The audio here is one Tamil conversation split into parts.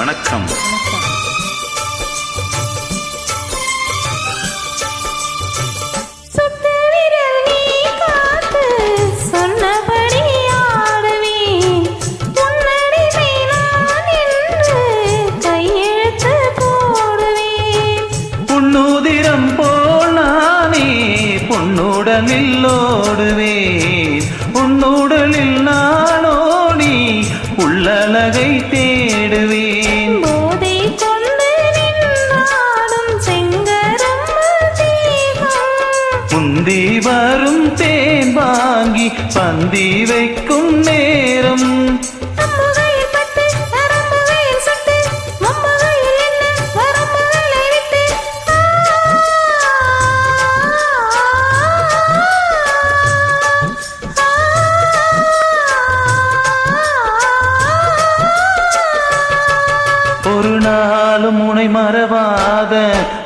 வணக்கம். பொன்னுடலில் ஓடுவேன். உன்னுடலில் வரும் தேன் வாங்கி பந்தி வைக்கும் நேரம். ஒரு நாளும் உனை மறவாத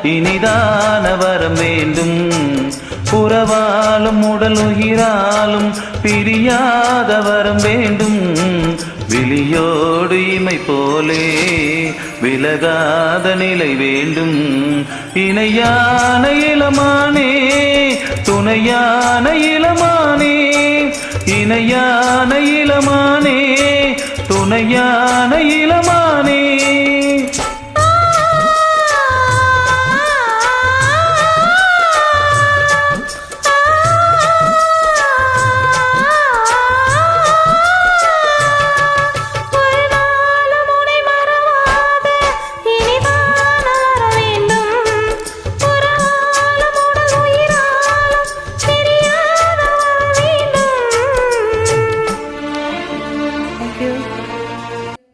இனிதான வரம் வேண்டும். புறவாலும் உடல் உயிராலும் பிரியாத வரம் வேண்டும். விழியோடு இமை போலே விலகாத நிலை வேண்டும். இணையான இளமானே துணையான இளமானே இணையான இளமானே துணையான இளமானே.